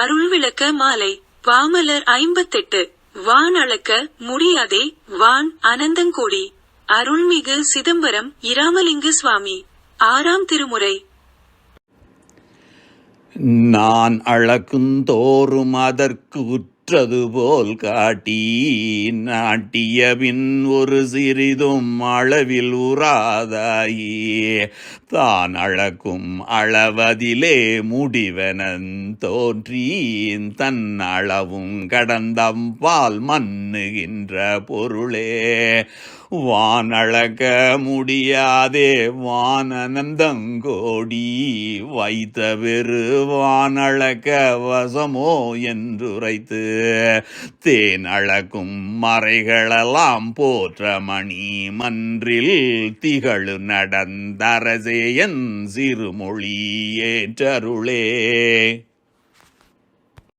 அருள் விளக்க மாலை. வாமலர் ஐம்பத்தெட்டு. வான் அளக்க முடியாதே வான் அனந்தங்கோடி. அருள்மிகு சிதம்பரம் இராமலிங்க சுவாமி. ஆறாம் திருமுறை. நான் அளக்குந்தோறும் அதற்கு உற்றது போல் காட்டி நாட்டியபின் ஒரு சிறிதும் அளவில் உறாதாயே. தான் அளக்கும் அளவதிலே முடிவெனன் தோன்றி தன் அளவும் கடந்தம்பால் மன்னுகின்ற பொருளே. வானழக முடியாதே வானநந்தங்கோடி வைத்த வெறு வானழக வசமோ என்றுரைத்து. தேன் அழகும் மறைகளெல்லாம் போற்ற மணி மன்றில் திகழு நடந்தரசேயன் சிறுமொழி ஏற்றருளே.